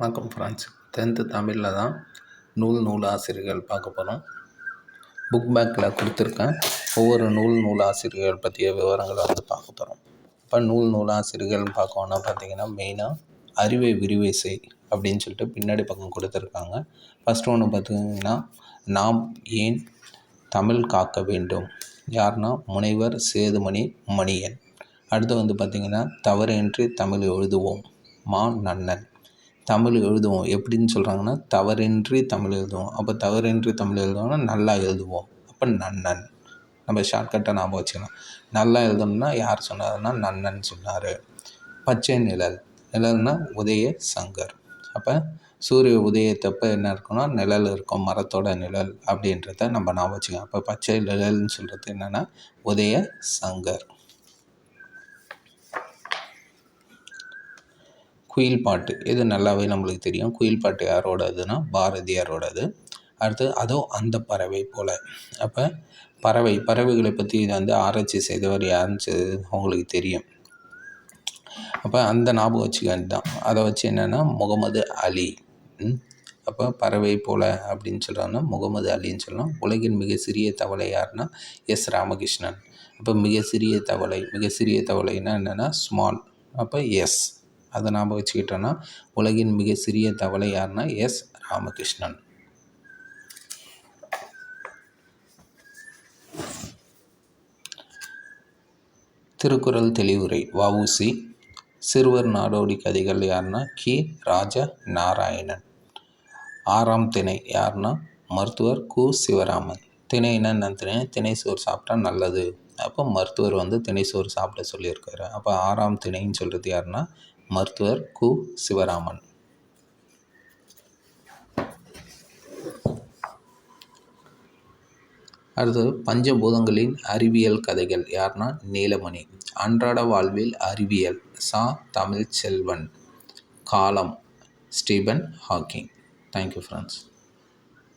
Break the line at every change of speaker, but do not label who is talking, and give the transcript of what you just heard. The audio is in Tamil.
வணக்கம் ஃப்ரெண்ட்ஸ் டென்த்து தமிழில் தான் நூல் நூலாசிரியர்கள் பார்க்க போகிறோம் புக் பேக்கில் கொடுத்துருக்கேன். ஒவ்வொரு நூல் நூலாசிரியர்கள் பற்றிய விவரங்களை வந்து பார்க்க போகிறோம் இப்போ நூல் நூலாசிரியர்கள் பார்க்கணுன்னா பார்த்தீங்கன்னா மெயினாக அறிவை விரிவை செய் அப்படின்னு சொல்லிட்டு பின்னாடி பக்கம் கொடுத்துருக்காங்க. ஃபஸ்ட்டு ஒன்று பார்த்தீங்கன்னா நாம் ஏன் தமிழ் காக்க வேண்டும்? யார்னா முனைவர் சேதுமணி மணியன். அடுத்து வந்து பார்த்திங்கன்னா தவறின்றி தமிழ் எழுதுவோம். மா நன்னன். தமிழ் எழுதுவோம். எப்படின்னு சொல்கிறாங்கன்னா தவறின்றி தமிழ் எழுதுவோம். அப்போ தவறின்றி தமிழ் எழுதுவோம்னா நல்லா எழுதுவோம். அப்போ நன்னன். நம்ம ஷார்ட்கட்டாக ஞாபகம் வச்சுக்கலாம். நல்லா எழுதணும்னா யார் சொன்னார்னா நன்னன் சொன்னார். பச்சை நிழல். நிழல்னா உதய சங்கர். அப்போ சூரிய உதயத்தப்ப என்ன இருக்குன்னா நிழல் இருக்கும். மரத்தோட நிழல் அப்படின்றத நம்ம ஞாபகம் வச்சுக்கலாம். அப்போ பச்சை நிழல்னு சொல்கிறது என்னென்னா உதய சங்கர். குயில் பாட்டு. இது நல்லாவே நம்மளுக்கு தெரியும். குயில் பாட்டு யாரோடதுன்னா பாரதியாரோடது. அடுத்து அதோ அந்த பறவை போல். அப்போ பறவை பறவைகளை பற்றி இதை வந்து ஆராய்ச்சி செய்தவர் யாருன்னு உங்களுக்கு தெரியும். அப்போ அந்த ஞாபகம் வச்சுக்க தான். அதை வச்சு என்னென்னா முகமது அலி. அப்போ பறவை போல் அப்படின்னு சொல்கிறாங்கன்னா முகமது அலின்னு சொல்லலாம். உலகின் மிக சிறிய தவளை யாருன்னா எஸ் ராமகிருஷ்ணன். அப்போ மிக சிறிய தவளை மிக சிறிய தவளைன்னா என்னென்னா ஸ்மால். அப்போ எஸ். அதை நாம் வச்சுக்கிட்டோன்னா உலகின் மிக சிறிய தவளை யாருன்னா எஸ். ராமகிருஷ்ணன். திருக்குறள் தெளிவுரை வவுசி சிறுவர் நாடோடி கதைகள் யாருன்னா கி. ராஜ நாராயணன். ஆறாம் திணை யாருன்னா மருத்துவர் கு. சிவராமன். திணை என்னென்ன திணை? திணை சோறு சாப்பிட்டா நல்லது. அப்போ மருத்துவர் வந்து திணை சோறு சாப்பிட சொல்லியிருக்காரு. அப்போ ஆறாம் திணைன்னு சொல்கிறது யாருன்னா மருத்துவர் கு. சிவராமன். அடுத்தது பஞ்சபூதங்களின் அறிவியல் கதைகள். யார்னா நீலமணி. அன்றாட வாழ்வில் அறிவியல். சா. தமிழ் செல்வன் காலம். Stephen Hawking. Thank you friends